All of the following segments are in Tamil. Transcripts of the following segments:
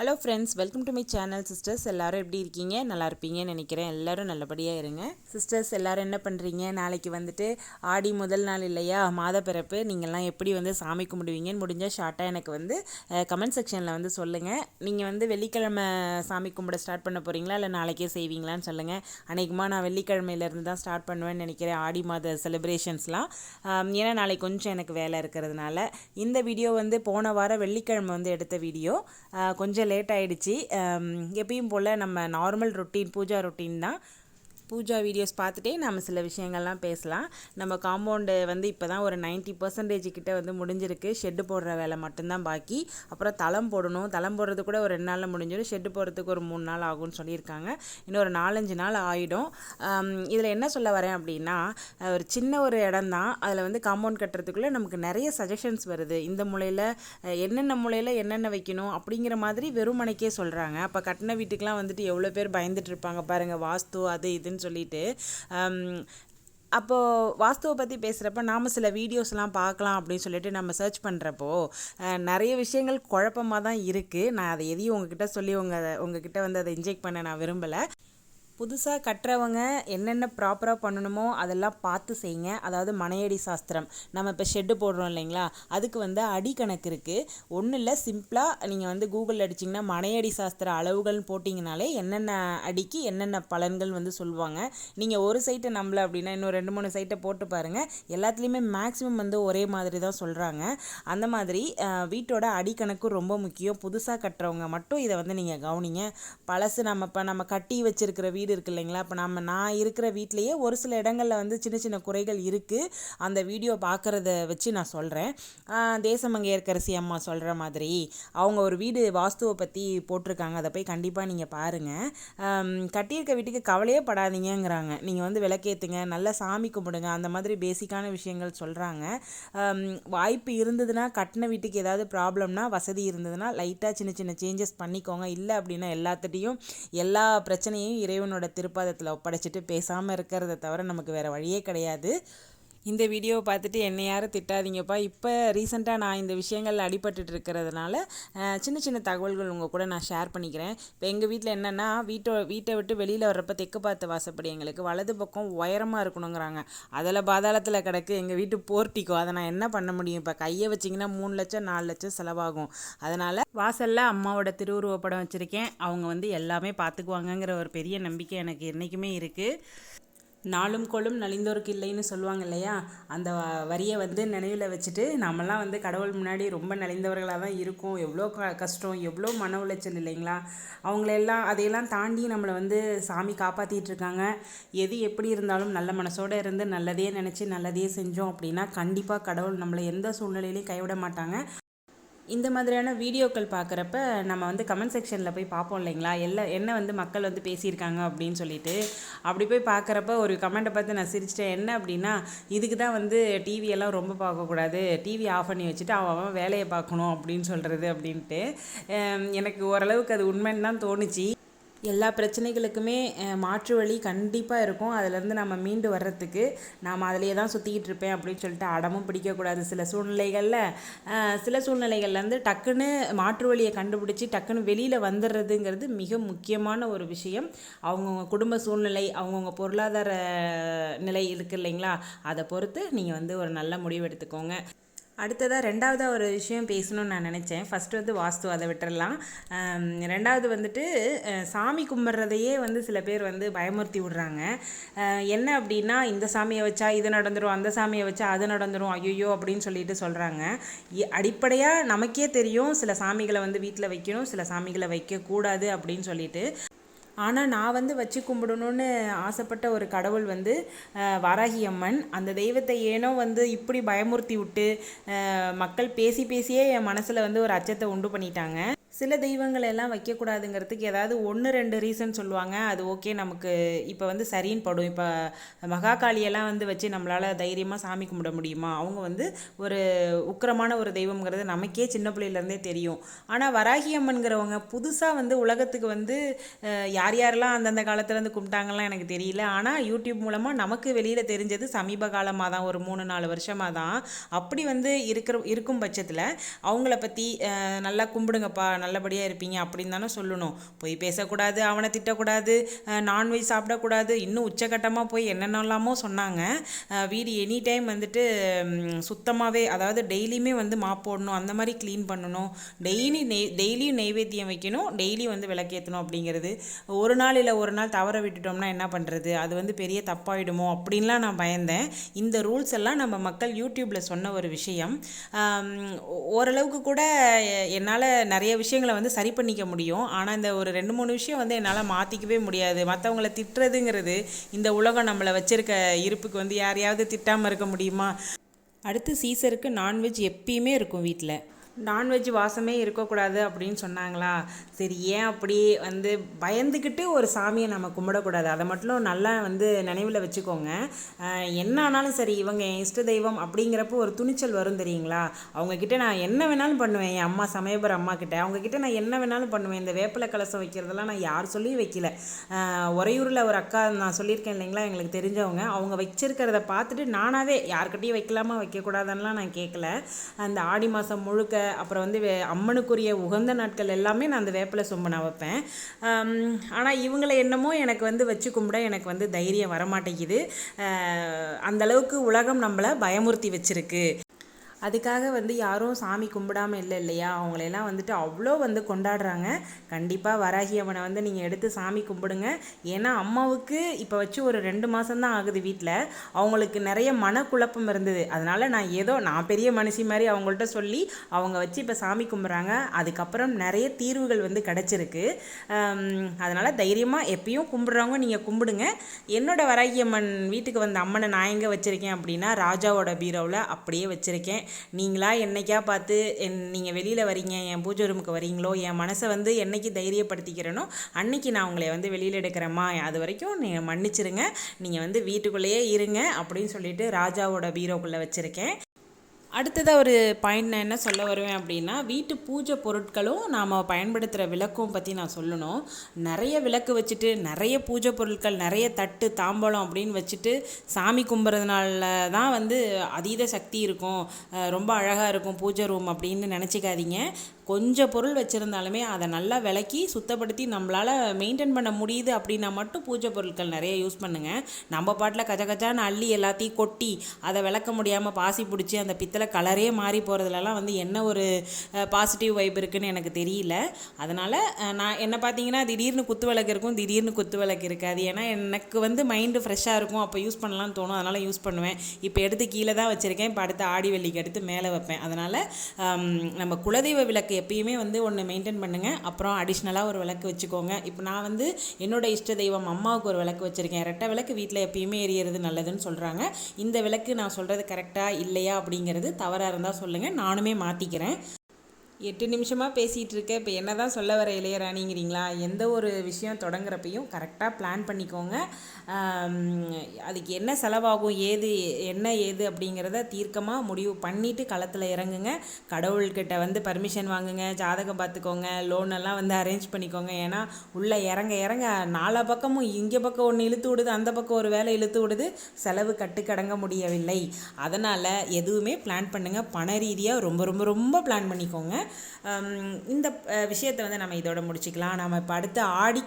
Hello friends welcome to my channel sisters எல்லாரும் எப்படி இருக்கீங்க? நல்லா இருப்பீங்கன்னு நினைக்கிறேன். எல்லாரும் நல்லபடியாக இருங்க. சிஸ்டர்ஸ் எல்லோரும் என்ன பண்ணுறீங்க நாளைக்கு வந்துட்டு ஆடி முதல் நாள் இல்லையா? மாத பிறப்பு. நீங்கள்லாம் எப்படி வந்து சாமி கும்பிடுவீங்கன்னு முடிஞ்சால் ஷார்ட்டாக எனக்கு வந்து கமெண்ட் செக்ஷனில் வந்து சொல்லுங்கள் நீங்கள் வந்து வெள்ளிக்கிழமை சாமி கும்பிட ஸ்டார்ட் பண்ண போகிறீங்களா இல்லை நாளைக்கே செய்வீங்களான்னு சொல்லுங்கள் அன்றைக்குமா நான் வெள்ளிக்கிழமையிலேருந்து தான் ஸ்டார்ட் பண்ணுவேன்னு நினைக்கிறேன் ஆடி மாத செலிப்ரேஷன்ஸ்லாம் ஏன்னா நாளைக்கு கொஞ்சம் எனக்கு வேலை இருக்கிறதுனால. இந்த வீடியோ வந்து போன வாரம் வெள்ளிக்கிழமை வந்து எடுத்த வீடியோ கொஞ்சம் லேட் ஆகிடுச்சி எப்பயும் போல் நம்ம நார்மல் ரொட்டீன் பூஜா ரொட்டீன் தான். பூஜா வீடியோஸ் பார்த்துட்டே நம்ம சில விஷயங்கள்லாம் பேசலாம். நம்ம காம்பவுண்டு வந்து இப்போ தான் ஒரு நைன்ட்டி பர்சன்டேஜ் கிட்டே வந்து முடிஞ்சிருக்கு. ஷெட்டு போடுற வேலை மட்டும்தான் பாக்கி. அப்புறம் தளம் போடணும். தளம் போடுறது கூட ஒரு ரெண்டு நாளில் முடிஞ்சிடும். ஷெட்டு போடுறதுக்கு ஒரு மூணு நாள் ஆகும்னு சொல்லியிருக்காங்க. இன்னும் ஒரு நாலஞ்சு நாள் ஆகிடும் இதில் என்ன சொல்ல வரேன் அப்படின்னா ஒரு சின்ன ஒரு இடம் தான் அதில் வந்து காம்பவுண்ட் கட்டுறதுக்குள்ளே நமக்கு நிறைய சஜஷன்ஸ் வருது. இந்த மூலையில் என்னென்ன மூலையில் என்னென்ன வைக்கணும் அப்படிங்கிற மாதிரி வெறுமனைக்கே சொல்கிறாங்க அப்போ கட்டின வீட்டுக்கெலாம் வந்துட்டு எவ்வளோ பேர் பயந்துட்டு இருப்பாங்க பாருங்கள் வாஸ்து அது இதுன்னு சொல்லிட்டு அப்போது வாஸ்துவை பற்றி பேசுகிறப்ப நாம் சில வீடியோஸ்லாம் பார்க்கலாம் அப்படின்னு சொல்லிட்டு நம்ம சர்ச் பண்ணுறப்போ நிறைய விஷயங்கள் குழப்பமாக தான் இருக்குது நான் அதை எதையும் உங்ககிட்ட சொல்லி உங்கள் உங்ககிட்ட வந்து அதை இன்ஜெக்ட் பண்ண நான் விரும்பலை. புதுசாக கட்டுறவங்க என்னென்ன ப்ராப்பராக பண்ணணுமோ அதெல்லாம் பார்த்து செய்யுங்க. அதாவது மனையடி சாஸ்திரம். நம்ம இப்போ ஷெட்டு போடுறோம் இல்லைங்களா? அதுக்கு வந்து அடி கணக்கு இருக்குது ஒன்றும் இல்லை சிம்பிளாக நீங்கள் வந்து கூகுள் அடிச்சிங்கன்னா மனையடி சாஸ்திர அளவுகள்னு போட்டிங்கனாலே என்னென்ன அடிக்கு என்னென்ன பலன்கள் வந்து சொல்லுவாங்க. நீங்கள் ஒரு சைட்டை நம்பலை அப்படின்னா இன்னும் ரெண்டு மூணு சைட்டை போட்டு பாருங்கள் எல்லாத்துலேயுமே மேக்ஸிமம் வந்து ஒரே மாதிரி தான் சொல்கிறாங்க அந்த மாதிரி வீட்டோட அடிக்கணக்கு ரொம்ப முக்கியம். புதுசாக கட்டுறவங்க மட்டும் இதை வந்து நீங்கள் கவனிங்க. பழசு நம்ம இப்போ நம்ம கட்டி வச்சுருக்கிற வீடு வீடு இருக்குது இல்லைங்களா? இப்போ நம்ம நான் இருக்கிற வீட்லேயே ஒரு சில இடங்களில் வந்து சின்ன சின்ன குறைகள் இருக்குது அந்த வீடியோ பார்க்குறத வச்சு நான் சொல்கிறேன் தேசமங்கையர்கரசி அம்மா சொல்கிற மாதிரி அவங்க ஒரு வீடு வாஸ்துவை பற்றி போட்டிருக்காங்க. அதை போய் கண்டிப்பாக நீங்கள் பாருங்கள் கட்டியிருக்க வீட்டுக்கு கவலையே படாதீங்கிறாங்க நீங்கள் வந்து விளக்கேற்றுங்க நல்லா சாமி கும்பிடுங்க. அந்த மாதிரி பேசிக்கான விஷயங்கள் சொல்கிறாங்க வாய்ப்பு இருந்ததுன்னா கட்டின வீட்டுக்கு ஏதாவது ப்ராப்ளம்னா வசதி இருந்ததுன்னா லைட்டாக சின்ன சின்ன சேஞ்சஸ் பண்ணிக்கோங்க. இல்லை அப்படின்னா எல்லாத்துட்டையும் எல்லா பிரச்சனையும் இறைவனோட அவனோட திருப்பாதத்தில் ஒப்படைச்சிட்டு பேசாமல் இருக்கிறத தவிர நமக்கு வேறு வழியே கிடையாது. இந்த வீடியோவை பார்த்துட்டு என்னை யாரும் திட்டாதீங்கப்பா. இப்போ ரீசெண்டாக நான் இந்த விஷயங்கள் அடிபட்டுட்டு இருக்கிறதுனால சின்ன சின்ன தகவல்கள் உங்கள் கூட நான் ஷேர் பண்ணிக்கிறேன். இப்போ எங்கள் வீட்டில் என்னென்னா வீட்டோ வீட்டை விட்டு வெளியில் வர்றப்ப தெற்கு பார்த்து வாசப்படி எங்களுக்கு வலது பக்கம் உயரமாக இருக்கணுங்கிறாங்க. அதில் பாதாளத்தில் கிடக்கு எங்கள் வீட்டு போர்ட்டிக்கோ. அதை நான் என்ன பண்ண முடியும்? இப்போ கையை வச்சிங்கன்னா மூணு லட்சம் நாலு லட்சம் செலவாகும். அதனால் வாசலில் அம்மாவோட திருவுருவப்படம் வச்சுருக்கேன். அவங்க வந்து எல்லாமே பார்த்துக்குவாங்கங்கிற ஒரு பெரிய நம்பிக்கை எனக்கு என்றைக்குமே இருக்குது நாளும் கொள்ளும் நலிந்தோருக்கு இல்லைன்னு சொல்லுவாங்க இல்லையா? அந்த வரியை வந்து நினைவில் வச்சுட்டு நம்மலாம் வந்து கடவுள் முன்னாடி ரொம்ப நலிந்தவர்களாக தான் இருக்கும். எவ்வளோ க கஷ்டம் எவ்வளோ மன உளைச்சல் இல்லைங்களா? அவங்களெல்லாம் அதையெல்லாம் தாண்டி நம்மளை வந்து சாமி காப்பாற்றிட்டு இருக்காங்க எது எப்படி இருந்தாலும் நல்ல மனசோடு இருந்து நல்லதே நினச்சி நல்லதே செஞ்சோம் அப்படின்னா கண்டிப்பாக கடவுள் நம்மளை எந்த சூழ்நிலையிலையும் கைவிட மாட்டாங்க. இந்த மாதிரியான வீடியோக்கள் பார்க்குறப்ப நம்ம வந்து கமெண்ட் செக்ஷனில் போய் பார்ப்போம் இல்லைங்களா? எல்லாம் என்ன வந்து மக்கள் வந்து பேசியிருக்காங்க அப்படின்னு சொல்லிட்டு. அப்படி போய் பார்க்குறப்ப ஒரு கமெண்ட்டை பார்த்து நான் சிரிச்சிட்டேன். என்ன அப்படின்னா இதுக்கு தான் வந்து டிவியெல்லாம் ரொம்ப பார்க்கக்கூடாது. டிவி ஆஃப் பண்ணி வச்சுட்டு அவன் வேலையை பார்க்கணும் அப்படின்னு சொல்கிறது அப்படின்ட்டு. எனக்கு ஓரளவுக்கு அது உண்மைன்னு தான் தோணுச்சு. எல்லா பிரச்சனைகளுக்குமே மாற்று வழி கண்டிப்பாக இருக்கும். அதிலேருந்து நம்ம மீண்டு வர்றதுக்கு நாம் அதிலே தான் சுற்றிக்கிட்டு இருப்பேன் அப்படின்னு சொல்லிட்டு அடமும் பிடிக்கக்கூடாது. சில சூழ்நிலைகளில் சில சூழ்நிலைகள்லேருந்து டக்குன்னு மாற்று வழியை கண்டுபிடிச்சி டக்குன்னு வெளியில் வந்துடுறதுங்கிறது மிக முக்கியமான ஒரு விஷயம். அவங்கவுங்க குடும்ப சூழ்நிலை அவங்கவுங்க பொருளாதார நிலை இருக்குது இல்லைங்களா? அதை பொறுத்து நீங்கள் வந்து ஒரு நல்ல முடிவு எடுத்துக்கோங்க. அடுத்ததாக ரெண்டாவதாக ஒரு விஷயம் பேசணும்னு நான் நினச்சேன். ஃபஸ்ட்டு வந்து வாஸ்து அதை விட்டுறலாம். ரெண்டாவது வந்துட்டு சாமி கும்பிட்றதையே வந்து சில பேர் வந்து பயமுறுத்தி விடுறாங்க. என்ன அப்படின்னா இந்த சாமியை வச்சா இது நடந்துடும் அந்த சாமியை வச்சா அது நடந்துடும் ஐயோ அப்படின்னு சொல்லிட்டு சொல்கிறாங்க அடிப்படையாக நமக்கே தெரியும் சில சாமிகளை வந்து வீட்டில் வைக்கணும் சில சாமிகளை வைக்கக்கூடாது அப்படின்னு சொல்லிட்டு. ஆனால் நான் வந்து வச்சு கும்பிடணும்னு ஆசைப்பட்ட ஒரு கடவுள் வந்து வாராகி அம்மன். அந்த தெய்வத்தை ஏனோ வந்து இப்படி பயமுறுத்தி விட்டு மக்கள் பேசி பேசியே என் மனசில் வந்து ஒரு அச்சத்தை உண்டு பண்ணிட்டாங்க. சில தெய்வங்கள் எல்லாம் வைக்கக்கூடாதுங்கிறதுக்கு ஏதாவது ஒன்று ரெண்டு ரீசன் சொல்லுவாங்க. அது ஓகே நமக்கு இப்போ வந்து சரின்னு படும். இப்போ மகாகாளியெல்லாம் வந்து வச்சு நம்மளால் தைரியமாக சாமி கும்பிட முடியுமா? அவங்க வந்து ஒரு உக்கிரமான ஒரு தெய்வங்கிறது நமக்கே சின்ன பிள்ளையிலேருந்தே தெரியும். ஆனால் வராகி அம்மன்கிறவங்க புதுசாக வந்து உலகத்துக்கு வந்து யார் யாரெல்லாம் அந்தந்த காலத்துலேருந்து கும்பிட்டாங்கலாம் எனக்கு தெரியல. ஆனால் யூடியூப் மூலமாக நமக்கு வெளியில் தெரிஞ்சது சமீப காலமாக தான் ஒரு மூணு நாலு வருஷமாக தான் அப்படி வந்து இருக்கிற இருக்கும் பட்சத்தில் அவங்கள பற்றி நல்லா கும்பிடுங்கப்பா நல்லா நல்லபடியாக இருப்பீங்க அப்படின்னு தானே சொல்லணும். போய் பேசக்கூடாது அவனை திட்டக்கூடாது நான்வெஜ் சாப்பிடக்கூடாது. இன்னும் உச்சக்கட்டமாக போய் என்னென்னலாமோ சொன்னாங்க. வீடு எனி டைம் வந்துட்டு சுத்தமாகவே அதாவது டெய்லியுமே வந்து மாப் போடணும் அந்த மாதிரி க்ளீன் பண்ணணும். டெய்லி நெய் டெய்லியும் நெய்வேத்தியம் வைக்கணும் டெய்லி வந்து விளக்கேற்றணும் அப்படிங்கிறது. ஒரு நாள் இல்லை ஒரு நாள் தவற விட்டுட்டோம்னா என்ன பண்ணுறது அது வந்து பெரிய தப்பாயிடுமோ அப்படின்லாம் நான் பயந்தேன். இந்த ரூல்ஸ் எல்லாம் நம்ம மக்கள் யூடியூப்பில் சொன்ன ஒரு விஷயம். ஓரளவுக்கு கூட என்னால் நிறைய விஷயம் விஷயங்களை வந்து சரி பண்ணிக்க முடியும். ஆனால் இந்த ஒரு ரெண்டு மூணு விஷயம் வந்து என்னால் மாற்றிக்கவே முடியாது. மற்றவங்கள திட்டுறதுங்கிறது இந்த உலகம் நம்மளை வச்சிருக்க இருப்புக்கு வந்து யாரையாவது திட்டாமல் இருக்க முடியுமா? அடுத்து சீசருக்கு நான்வெஜ் எப்பயுமே இருக்கும் வீட்டில் நான்வெஜ் வாசமே இருக்கக்கூடாது அப்படின்னு சொன்னாங்களா? சரி ஏன் அப்படி வந்து பயந்துக்கிட்டு ஒரு சாமியை நம்ம கும்பிடக்கூடாது? அதை மட்டும் நல்லா வந்து நினைவில் வச்சுக்கோங்க. என்ன ஆனாலும் சரி இவங்க என் இஷ்ட தெய்வம் அப்படிங்கிறப்போ ஒரு துணிச்சல் வரும் தெரியுங்களா? அவங்கக்கிட்ட நான் என்ன வேணாலும் பண்ணுவேன். என் அம்மா சமயபுரம் அம்மா கிட்ட. அவங்கக்கிட்ட நான் என்ன வேணாலும் பண்ணுவேன். இந்த வேப்பிலை கலசம் வைக்கிறதெல்லாம் நான் யார் சொல்லியும் வைக்கல. உறையூரில் ஒரு அக்கா நான் சொல்லியிருக்கேன் இல்லைங்களா? எங்களுக்கு தெரிஞ்சவங்க. அவங்க வச்சிருக்கிறத பார்த்துட்டு நானாகவே யார்கிட்டையும் வைக்கலாமா வைக்கக்கூடாதுன்னெலாம் நான் கேட்கல. அந்த ஆடி மாதம் முழுக்க அப்புறம் வந்து வே அம்மனுக்குரிய உகந்த நாட்கள் எல்லாமே நான் அந்த வேப்பிலை சொம்பு நான் வைப்பேன். ஆனால் இவங்களை என்னமோ எனக்கு வந்து வச்சு கும்பிட எனக்கு வந்து தைரியம் வரமாட்டேங்குது. அந்தளவுக்கு உலகம் நம்மளை பயமுறுத்தி வச்சுருக்கு. அதுக்காக வந்து யாரும் சாமி கும்பிடாம இல்லை இல்லையா? அவங்களையெல்லாம் வந்துட்டு அவ்வளோ வந்து கொண்டாடுறாங்க. கண்டிப்பாக வராகி அம்மனை வந்து நீங்கள் எடுத்து சாமி கும்பிடுங்க. ஏன்னா அம்மாவுக்கு இப்போ வச்சு ஒரு ரெண்டு மாதம்தான் ஆகுது வீட்டில் அவங்களுக்கு நிறைய மனக்குழப்பம் இருந்தது. அதனால் நான் ஏதோ நான் பெரிய மனுஷி மாதிரி அவங்கள்ட்ட சொல்லி அவங்க வச்சு இப்போ சாமி கும்பிட்றாங்க. அதுக்கப்புறம் நிறைய தீர்வுகள் வந்து கிடச்சிருக்கு. அதனால் தைரியமாக எப்பயும் கும்பிட்றவங்க நீங்கள் கும்பிடுங்க. என்னோடய வராகி அம்மன் வீட்டுக்கு வந்த அம்மனை நான் எங்கே வச்சுருக்கேன் அப்படின்னா ராஜாவோட பீரோவில் அப்படியே வச்சுருக்கேன். நீங்களா என்னைக்கா பார்த்து என் நீங்கள் வெளியில் வரீங்க என் பூஜை ரூமுக்கு வரீங்களோ என் மனசை வந்து என்னைக்கு தைரியப்படுத்திக்கிறேனோ அன்னைக்கு நான் உங்களை வந்து வெளியில் எடுக்கிறேம்மா. அது வரைக்கும் நீங்கள் மன்னிச்சிருங்க. நீங்கள் வந்து வீட்டுக்குள்ளேயே இருங்க அப்படின்னு சொல்லிட்டு ராஜாவோட பீரோக்குள்ளே வச்சுருக்கேன். அடுத்ததாக ஒரு பாயிண்ட் நான் என்ன சொல்ல வருவேன் அப்படின்னா வீட்டு பூஜை பொருட்களும் நாம் பயன்படுத்துகிற விளக்கும் பற்றி நான் சொல்லணும். நிறைய விளக்கு வச்சுட்டு நிறைய பூஜை பொருட்கள் நிறைய தட்டு தாம்பலம் அப்படின்னு வச்சுட்டு சாமி கும்பிட்றதுனால தான் வந்து அதீத சக்தி இருக்கும். ரொம்ப அழகாக இருக்கும் பூஜை ரூம் அப்படின்னு நினச்சிக்காதீங்க. கொஞ்சம் பொருள் வச்சுருந்தாலுமே அதை நல்லா விளக்கி சுத்தப்படுத்தி நம்மளால் மெயின்டைன் பண்ண முடியுது அப்படின்னா மட்டும் பூஜை பொருட்கள் நிறைய யூஸ் பண்ணுங்கள் நம்ம பாட்டில் கஜ கஜான்னு அள்ளி எல்லாத்தையும் கொட்டி அதை விளக்க முடியாமல் பாசி பிடிச்சி அந்த பித்தளை கலரே மாறி போகிறதுலலாம் வந்து என்ன ஒரு பாசிட்டிவ் வைப் இருக்குன்னு எனக்கு தெரியல. அதனால் நான் என்ன பார்த்தீங்கன்னா திடீர்னு குத்து விளக்கு இருக்கும் திடீர்னு குத்து விளக்கு இருக்காது. ஏன்னா எனக்கு வந்து மைண்டு ஃப்ரெஷ்ஷாக இருக்கும் அப்போ யூஸ் பண்ணலாம்னு தோணும். அதனால் யூஸ் பண்ணுவேன். இப்போ எடுத்து கீழே தான் வச்சுருக்கேன். இப்போ அடுத்து ஆடி வெள்ளிக்கு எடுத்து மேலே வைப்பேன். அதனால் நம்ம குலதெய்வ விளக்கு எப்பயுமே வந்து ஒன்று மெயின்டைன் பண்ணுங்கள் அப்புறம் அடிஷ்னலாக ஒரு விளக்கு வச்சுக்கோங்க. இப்போ நான் வந்து என்னோட இஷ்ட தெய்வம் அம்மாவுக்கு ஒரு விளக்கு வச்சுருக்கேன். ரெட்டை விளக்கு வீட்டில் எப்பயுமே எரியறது நல்லதுன்னு சொல்கிறாங்க இந்த விளக்கு நான் சொல்கிறது கரெக்டாக இல்லையா அப்படிங்கிறது தவறாக இருந்தால் சொல்லுங்கள் நானுமே மாற்றிக்கிறேன் எட்டு நிமிஷமாக பேசிகிட்டு இருக்க. இப்போ என்ன தான் சொல்ல வர இளையராணிங்கிறீங்களா எந்த ஒரு விஷயம் தொடங்குறப்பையும் கரெக்டாக பிளான் பண்ணிக்கோங்க. அதுக்கு என்ன செலவாகும் ஏது என்ன ஏது அப்படிங்கிறத தீர்க்கமாக முடிவு பண்ணிவிட்டு களத்தில் இறங்குங்க. கடவுள்கிட்ட வந்து பர்மிஷன் வாங்குங்க. ஜாதகம் பார்த்துக்கோங்க. லோன் எல்லாம் வந்து அரேஞ்ச் பண்ணிக்கோங்க. ஏன்னா உள்ளே இறங்க இறங்க நாலா பக்கமும் இங்கே பக்கம் ஒன்று இழுத்து விடுது அந்த பக்கம் ஒரு வேலை இழுத்து விடுது. செலவு கட்டுக்கடங்க முடியவில்லை. அதனால் எதுவுமே பிளான் பண்ணுங்கள் பண ரீதியாக ரொம்ப ரொம்ப ரொம்ப பிளான் பண்ணிக்கோங்க. இந்த விஷயத்தை வந்து நம்ம இதோட முடிச்சுக்கலாம். நம்ம இப்போ அடுத்து ஆடி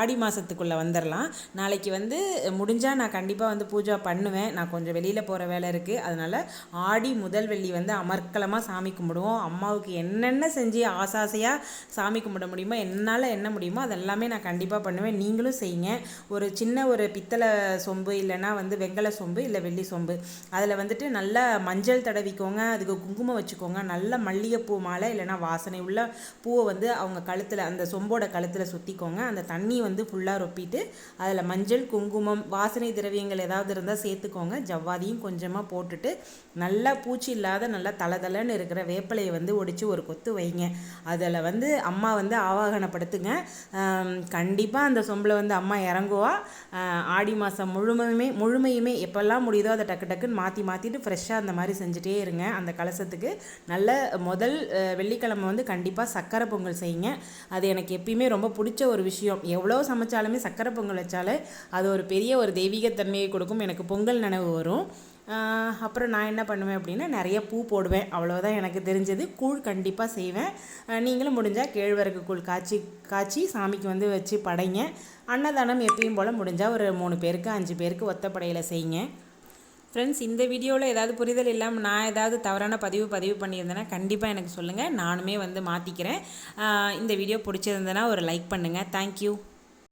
ஆடி மாதத்துக்குள்ளே வந்துடலாம் நாளைக்கு வந்து முடிஞ்சால் நான் கண்டிப்பாக வந்து பூஜை பண்ணுவேன். நான் கொஞ்சம் வெளியில் போகிற வேலை இருக்குது அதனால் ஆடி முதல் வெள்ளி வந்து அமர்க்கலமாக சாமி கும்பிடுவோம். அம்மாவுக்கு என்னென்ன செஞ்சு ஆசாசையாக சாமி கும்பிட முடியுமோ என்னால் என்ன முடியுமோ அதெல்லாமே நான் கண்டிப்பாக பண்ணுவேன். நீங்களும் செய்யுங்க. ஒரு சின்ன ஒரு பித்தளை சொம்பு இல்லைன்னா வந்து வெங்கல சொம்பு இல்லை வெள்ளி சொம்பு. அதில் வந்துட்டு நல்லா மஞ்சள் தடவிக்கோங்க. அதுக்கு குங்குமம் வச்சுக்கோங்க. நல்ல மல்லிகைப்பூ மாலை இல்லைன்னா வாசனை உள்ள பூவை வந்து அவங்க கழுத்தில் அந்த சொம்போட கழுத்தில் சுற்றிக்கோங்க அந்த தண்ணி வந்து ஃபுல்லாக ரொப்பிட்டு அதில் மஞ்சள் குங்குமம் வாசனை திரவியங்கள் ஏதாவது இருந்தால் சேர்த்துக்கோங்க. ஜவ்வாதியும் கொஞ்சமாக போட்டுட்டு நல்லா பூச்சி இல்லாத நல்லா தளதளன்னு இருக்கிற வேப்பிலையை வந்து ஒடிச்சு ஒரு கொத்து வைங்க. அதில் வந்து அம்மா வந்து ஆவாகனப்படுத்துங்க. கண்டிப்பாக அந்த சொம்பில் வந்து அம்மா இறங்குவா. ஆடி மாதம் முழுமையுமே முழுமையுமே எப்போல்லாம் முடியுதோ அதை டக்கு டக்குன்னு மாற்றி மாற்றிட்டு ஃப்ரெஷ்ஷாக அந்த மாதிரி செஞ்சுட்டே இருங்க. அந்த கலசத்துக்கு நல்ல முதல் வெள்ளிக்கிழமை வந்து கண்டிப்பாக சக்கரை பொங்கல் செய்யுங்க. அது எனக்கு எப்பயுமே ரொம்ப பிடிச்ச ஒரு விஷயம். எவ்வளோ எவ்வளோ சமைச்சாலுமே சக்கரை பொங்கல் வச்சாலே அது ஒரு பெரிய ஒரு தெய்வீகத்தன்மையை கொடுக்கும். எனக்கு பொங்கல் நினைவு வரும். அப்புறம் நான் என்ன பண்ணுவேன் அப்படின்னா நிறைய பூ போடுவேன். அவ்வளோதான் எனக்கு தெரிஞ்சது. கூழ் கண்டிப்பாக செய்வேன். நீங்களும் முடிஞ்சால் கேழ்வரகு கூழ் காய்ச்சி காய்ச்சி சாமிக்கு வந்து வச்சு படைங்க. அன்னதானம் எப்பயும் போல் முடிஞ்சால் ஒரு மூணு பேருக்கு அஞ்சு பேருக்கு ஒத்தப்படையில் செய்யுங்க. ஃப்ரெண்ட்ஸ் இந்த வீடியோவில் ஏதாவது புரிதல் இல்லாமல் நான் ஏதாவது தவறான பதிவு பதிவு பண்ணியிருந்தேன்னா கண்டிப்பாக எனக்கு சொல்லுங்கள் நானுமே வந்து மாற்றிக்கிறேன் இந்த வீடியோ பிடிச்சிருந்தேன்னா ஒரு லைக் பண்ணுங்கள் தேங்க்யூ